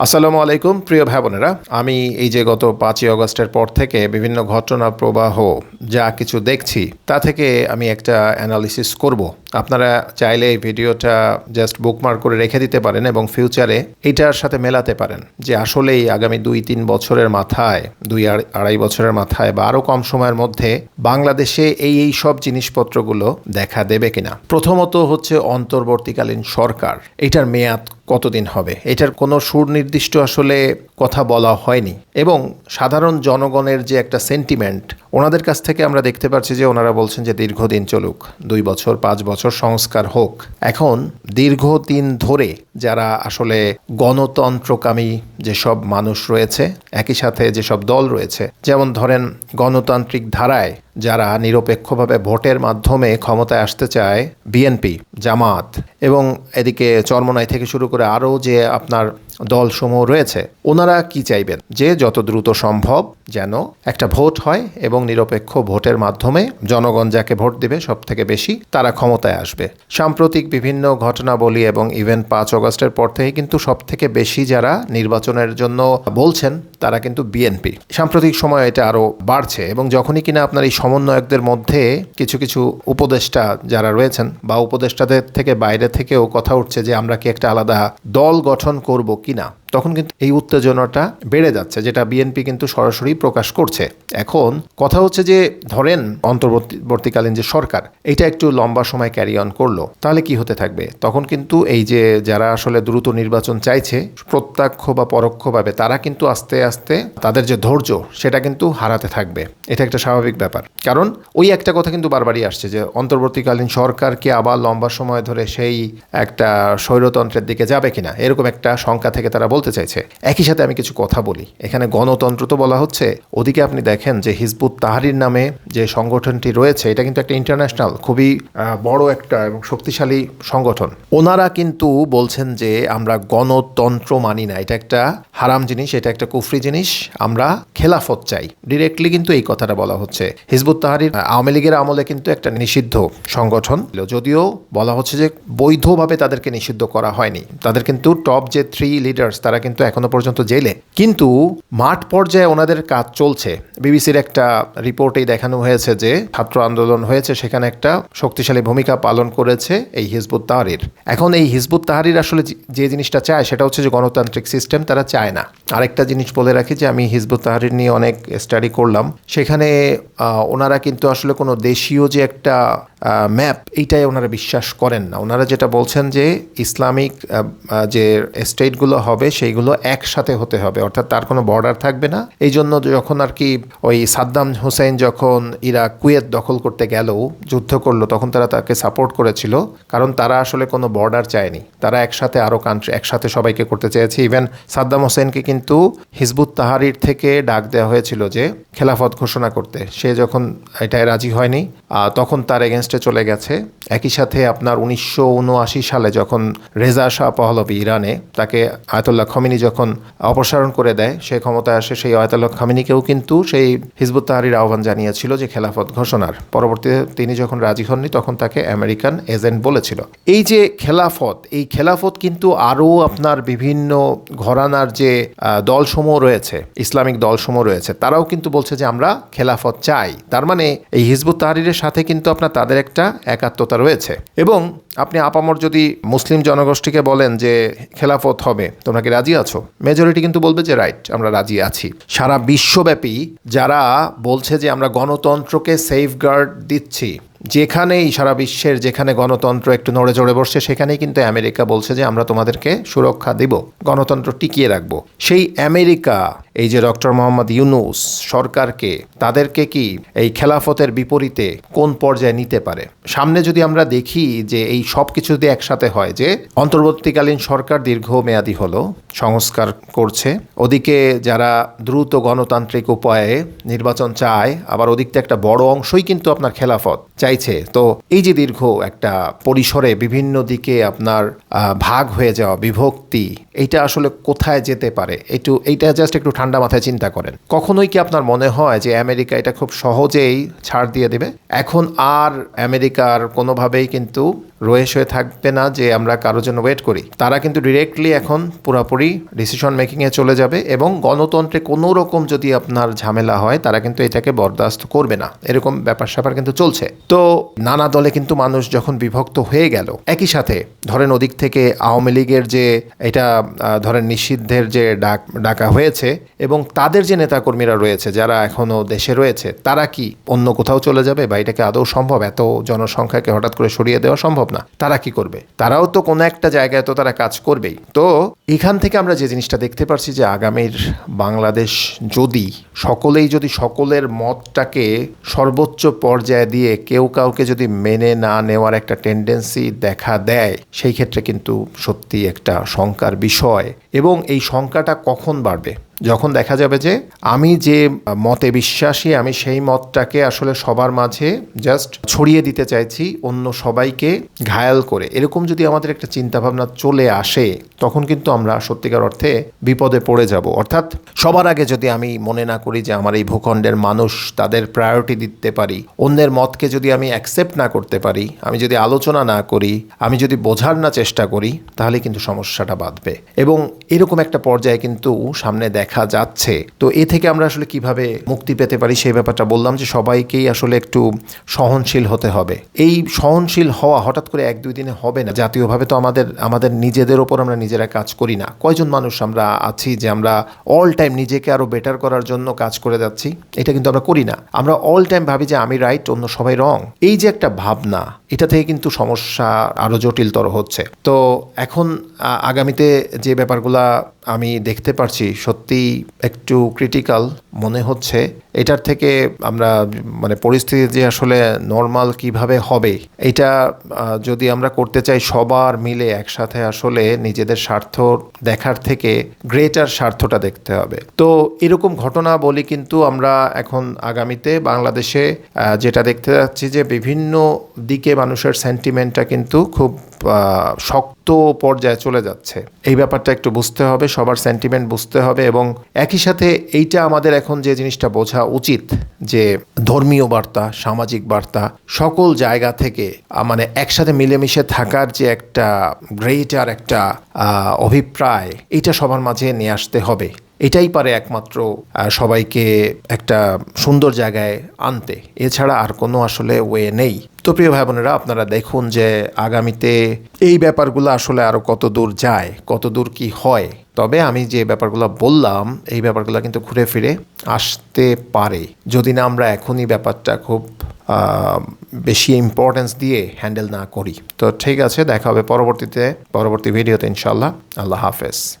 আসসালামু আলাইকুম, প্রিয় ভাই বোনেরা। আমি এই যে গত পাঁচই অগস্টের পর থেকে বিভিন্ন ঘটনা, প্রবাহ, যা কিছু দেখছি, তা থেকে আমি একটা অ্যানালিসিস করব। আপনারা চাইলে এই ভিডিওটা জাস্ট বুকমার্ক করে রেখে দিতে পারেন এবং ফিউচারে এইটার সাথে মেলাতে পারেন যে আসলেই আগামী দুই তিন বছরের মাথায়, দুই আড়- আড়াই বছরের মাথায় বা আরও কম সময়ের মধ্যে বাংলাদেশে এই এই সব জিনিসপত্রগুলো দেখা দেবে কিনা। প্রথমত হচ্ছে অন্তর্বর্তীকালীন সরকার, এটার মেয়াদ কতদিন হবে? এটার কোনো সুনির্দিষ্ট আসলে কথা বলা হয়নি। এবং সাধারণ জনগণের যে একটা সেন্টিমেন্ট ওনাদের কাছ থেকে আমরা দেখতে পাচ্ছি যে ওনারা বলছেন যে দীর্ঘদিন চলুক, দুই বছর, পাঁচ বছর সংস্কার হোক। এখন দীর্ঘদিন ধরে যারা আসলে গণতন্ত্রকামী যেসব মানুষ রয়েছে, একই সাথে যেসব দল রয়েছে, যেমন ধরেন গণতান্ত্রিক ধারায় যারা নিরপেক্ষভাবে ভোটের মাধ্যমে ক্ষমতায় আসতে চায় বিএনপি, জামাত এবং এদিকে চরমনাই থেকে শুরু করে আরও যে আপনার দলসমূহ রয়েছে ওনারা কি চাইবেন? যে যত দ্রুত সম্ভব যেন একটা ভোট হয় এবং নিরপেক্ষ ভোটের মাধ্যমে জনগণ যাকে ভোট দিবে সব থেকে বেশি তারা ক্ষমতায় আসবে। সাম্প্রতিক বিভিন্ন ঘটনাবলী এবং ইভেন পাঁচ অগস্টের পর থেকে কিন্তু সব থেকে বেশি যারা নির্বাচনের জন্য বলছেন তারা কিন্তু বিএনপি সাম্প্রতিক সময় এটা আরও বাড়ছে এবং যখনই কিনা আপনার এই সমন্বয়কদের মধ্যে কিছু কিছু উপদেষ্টা যারা রয়েছেন বা উপদেষ্টাদের থেকে বাইরে থেকেও কথা উঠছে যে আমরা কি একটা আলাদা দল গঠন করব কিনা তখন কিন্তু এই উত্তেজনাটা বেড়ে যাচ্ছে, যেটা বিএনপি কিন্তু সরাসরি প্রকাশ করছে। এখন কথা হচ্ছে যে, ধরেন অন্তর্বর্তীকালীন যে সরকার, এটা একটু লম্বা সময় ক্যারি অন করল, তাহলে কি হতে থাকবে? তখন কিন্তু এই যে, যারা আসলে দ্রুত নির্বাচন চাইছে, প্রত্যক্ষ বা পরোক্ষভাবে তারা কিন্তু আস্তে আস্তে তাদের যে ধৈর্য, সেটা কিন্তু হারাতে থাকবে। এটা একটা স্বাভাবিক ব্যাপার। কারণ ওই একটা কথা কিন্তু বারবারই আসছে যে, অন্তর্বর্তীকালীন সরকার কি আবার লম্বা সময় ধরে সেই একটা স্বৈরতন্ত্রের দিকে যাবে কিনা? এরকম একটা শঙ্কা থেকে তারা বলতে চাইছে। একই সাথে আমি কিছু কথা বলি। এখানে গণতন্ত্র তো বলা হচ্ছে। ওদিকে আপনি দেখেন যে হিজবুত তাহারির নামে যে সংগঠনটি রয়েছে, এটা কিন্তু একটা ইন্টারন্যাশনাল খুবই বড় একটা এবং শক্তিশালী সংগঠন। ওনারা কিন্তু বলছেন যে আমরা গণতন্ত্র মানি না। এটা একটা হারাম জিনিস, এটা একটা কুফরি জিনিস। আমরা খেলাফত চাই। ডিরেক্টলি কিন্তু এই কথাটা বলা হচ্ছে। হিজবুত তাহারির আওয়ামী লীগের আমলে কিন্তু একটা নিষিদ্ধ সংগঠন। যদিও বলা হচ্ছে যে বৈধভাবে তাদেরকে নিষিদ্ধ করা হয়নি। তাদের কিন্তু টপ যে থ্রি লিডার্স তারা কিন্তু এখনও পর্যন্ত জেলে। কিন্তু মাঠ পর্যায়ে ওনাদের কাজ চলছে। বিবিসির একটা রিপোর্টেই দেখানো হয়েছে যে, ছাত্র আন্দোলন হয়েছে, সেখানে একটা শক্তিশালী ভূমিকা পালন করেছে এই হিজবুত তাহারির। এখন এই হিজবুত তাহারির আসলে যে- জিনিসটা চায়, সেটা হচ্ছে যে গণতান্ত্রিক সিস্টেম তারা চায় না। আরেকটা জিনিস বলে রাখি যে, আমি হিজবুত তাহারির নিয়ে অনেক স্টাডি করলাম। সেখানে ওনারা কিন্তু আসলে কোনো দেশীয় যে একটা ম্যাপ এইটাই ওনারা বিশ্বাস করেন না। ওনারা যেটা বলছেন যে ইসলামিক যে স্টেটগুলো হবে, সেইগুলো একসাথে হতে হবে। অর্থাৎ তার কোনো বর্ডার থাকবে না। এই জন্য যখন আর কি ওই সাদ্দাম হুসাইন যখন ইরাক কুয়েত দখল করতে গেল, যুদ্ধ করল, তখন তারা তাকে সাপোর্ট করেছিল। কারণ তারা আসলে কোনো বর্ডার চায়নি। তারা একসাথে আরও কান্ট্রি একসাথে সবাইকে করতে চেয়েছে। ইভেন সাদ্দাম হোসেনকে কিন্তু হিজবুত তাহারির থেকে ডাক দেওয়া হয়েছিল যে, খেলাফত ঘোষণা করতে। সে যখন এটায় রাজি হয়নি তখন তার এগেনস্টে চলে গেছে। একই সাথে আপনার উনিশশো উনআশি সালে যখন রেজা শাহ পহলবি ইরানে তাকে আয়তুল্লাহ খমিনি যখন অপসারণ করে দেয়, সে ক্ষমতায় আসে সেই আয়তুল্লাহ খামিনিকেও কিন্তু সেই হিজবুত তাহারির আহ্বান জানিয়েছিল যে খেলাফত ঘোষণার। পরবর্তীতে তিনি যখন রাজি হননি, তখন তাকে আমেরিকান এজেন্ট বলেছিল। এই যে খেলাফত, এই খেলাফত কিন্তু আরও আপনার বিভিন্ন ঘরানার যে দলসমূহ রয়েছে, ইসলামিক দলসমূহ রয়েছে, তারাও কিন্তু বলছে যে আমরা খেলাফত চাই। তার মানে এই হিজবুত তাহারিরের সাথে কিন্তু আপনার তাদের একটা একাত্মতা রয়েছে। এবং আপনি আপামর যদি মুসলিম জনগোষ্ঠীকে বলেন যে খেলাফত হবে, তোমরা কি রাজি আছো? মেজরিটি কিন্তু বলবে যে রাইট আমরা রাজি আছি। সারা বিশ্বব্যাপী যারা বলছে যে আমরা গণতন্ত্রকে সেফগার্ড দিচ্ছি যেখানেই সারা বিশ্বের যেখানে গণতন্ত্র একটু নড়ে চড়ে বসছে, সেখানেই কিন্তু আমেরিকা বলছে যে আমরা তোমাদেরকে সুরক্ষা দিব, গণতন্ত্র টিকিয়ে রাখব। সেই আমেরিকা, এই যে ডক্টর মোহাম্মদ ইউনুস সরকারকে, তাদেরকে কি এই খেলাফতের বিপরীতে কোন পর্যায়ে নিতে পারে? সামনে যদি আমরা দেখি যে এই সব কিছু যদি একসাথে হয় যে অন্তর্বর্তীকালীন সরকার দীর্ঘমেয়াদী হলো, সংস্কার করছে, ওদিকে যারা দ্রুত গণতান্ত্রিক উপায়ে নির্বাচন চায়, আবার ওদিক থেকে একটা বড় অংশই কিন্তু আপনার খেলাফত। চাইছে। তো এই যে দীর্ঘ একটা পরিসরে বিভিন্ন দিকে আপনার ভাগ হয়ে যাওয়া বিভক্তি এটা আসলে কোথায় যেতে পারে? একটু, এইটা জাস্ট একটু ঠান্ডা মাথায় চিন্তা করেন। কখনোই কি আপনার মনে হয় যে আমেরিকা এটা খুব সহজেই ছাড় দিয়ে দেবে? এখন আর আমেরিকার কোনোভাবেই কিন্তু রয়ে শুয়ে থাকবে না যে আমরা কারোর জন্য ওয়েট করি। তারা কিন্তু ডিরেক্টলি এখন পুরোপুরি ডিসিশন মেকিংয়ে চলে যাবে এবং গণতন্ত্রে কোনো রকম যদি আপনার ঝামেলা হয়, তারা কিন্তু এটাকে বরদাস্ত করবে না। এরকম ব্যাপার স্যাপার কিন্তু চলছে। তো নানা দলে কিন্তু মানুষ যখন বিভক্ত হয়ে গেল, একই সাথে ধরেন ওদিক থেকে আওয়ামী লীগের যে এটা ধরেন নিষিদ্ধের যে ডাক, ডাকা হয়েছে এবং তাদের যে নেতাকর্মীরা রয়েছে, যারা এখনও দেশে রয়েছে, তারা কি অন্য কোথাও চলে যাবে বা এটাকে আদৌ সম্ভব? এত জনসংখ্যাকে হঠাৎ করে সরিয়ে দেওয়া সম্ভব না। তারা কি করবে? তারাও তো কোনো একটা জায়গায় তো তারা কাজ করবেই। তো এখান থেকে আমরা যে জিনিসটা দেখতে পারছি যে আগামীর বাংলাদেশ যদি সকলেই যদি সকলের মতটাকে সর্বোচ্চ পর্যায়ে দিয়ে কেউ কাউকে যদি মেনে না নেওয়ার একটা টেন্ডেন্সি দেখা দেয়, সেই ক্ষেত্রে কিন্তু সত্যি একটা শঙ্কার বিষয়। এবং এই শঙ্কাটা কখন বাড়বে? যখন দেখা যাবে যে আমি যে মতে বিশ্বাসী, আমি সেই মতটাকে আসলে সবার মাঝে জাস্ট ছড়িয়ে দিতে চাইছি অন্য সবাইকে ঘায়াল করে। এরকম যদি আমাদের একটা চিন্তাভাবনা চলে আসে, তখন কিন্তু আমরা সত্যিকার অর্থে বিপদে পড়ে যাব। অর্থাৎ সবার আগে যদি আমি মনে না করি যে আমার এই ভূখণ্ডের মানুষ তাদের প্রায়োরিটি দিতে পারি, অন্যের মতকে যদি আমি অ্যাকসেপ্ট না করতে পারি, আমি যদি আলোচনা না করি, আমি যদি বোঝার না চেষ্টা করি, তাহলে কিন্তু সমস্যাটা বাঁধবে। এবং এরকম একটা পর্যায়ে কিন্তু সামনে দেখা যাচ্ছে। তো এ থেকে আমরা আসলে কীভাবে মুক্তি পেতে পারি সেই ব্যাপারটা বললাম যে সবাইকেই আসলে একটু সহনশীল হতে হবে। এই সহনশীল হওয়া হঠাৎ করে এক দুই দিনে হবে না। জাতীয়ভাবে তো আমাদের আমাদের নিজেদের ওপর আমরা নিজেরা কাজ করি না। কয়জন মানুষ আমরা আছি যে আমরা অল টাইম নিজেকে আরও বেটার করার জন্য কাজ করে যাচ্ছি? এটা কিন্তু আমরা করি না। আমরা অল টাইম ভাবি যে আমি রাইট অন্য সবাই রং এই যে একটা ভাবনা, এটা থেকে কিন্তু সমস্যা আরও জটিলতর হচ্ছে। তো এখন আগামীতে যে ব্যাপারগুলা আমি দেখতে পারছি, সত্যি একটু ক্রিটিক্যাল মনে হচ্ছে। এটার থেকে আমরা মানে পরিস্থিতি যে আসলে নর্মাল কীভাবে হবে, এটা যদি আমরা করতে চাই সবার মিলে একসাথে আসলে নিজেদের স্বার্থ দেখার থেকে গ্রেটার স্বার্থটা দেখতে হবে। তো এরকম ঘটনা বলি কিন্তু আমরা এখন আগামীতে বাংলাদেশে যেটা দেখতে যাচ্ছি যে বিভিন্ন দিকে মানুষের সেন্টিমেন্টটা কিন্তু খুব শক্ত পর্যায়ে চলে যাচ্ছে। এই ব্যাপারটা একটু বুঝতে হবে, সবার সেন্টিমেন্ট বুঝতে হবে এবং একই সাথে এইটা আমাদের এখন যে জিনিসটা বোঝা উচিত, যে ধর্মীয় বার্তা, সামাজিক বার্তা, সকল জায়গা থেকে মানে একসাথে মিলেমিশে থাকার যে একটা গ্রেটার একটা অভিপ্রায় এটা সবার মাঝে নিয়ে আসতে হবে। এটাই পারে একমাত্র সবাইকে একটা সুন্দর জায়গায় আনতে। এছাড়া আর কোনো আসলে ওয়ে নেই। তো প্রিয় ভাই বোনেরা আপনারা দেখুন যে আগামীতে এই ব্যাপারগুলো আসলে আরও কত দূর যায়, কত দূর কি হয়। তবে আমি যে ব্যাপারগুলো বললাম, এই ব্যাপারগুলো কিন্তু ঘুরে ফিরে আসতে পারে। যদি না আমরা এখনই ব্যাপারটা খুব বেশি ইম্পর্টেন্স দিয়ে হ্যান্ডেল না করি। তো ঠিক আছে, দেখা হবে পরবর্তীতে, পরবর্তী ভিডিওতে ইনশাল্লাহ আল্লাহ হাফেজ।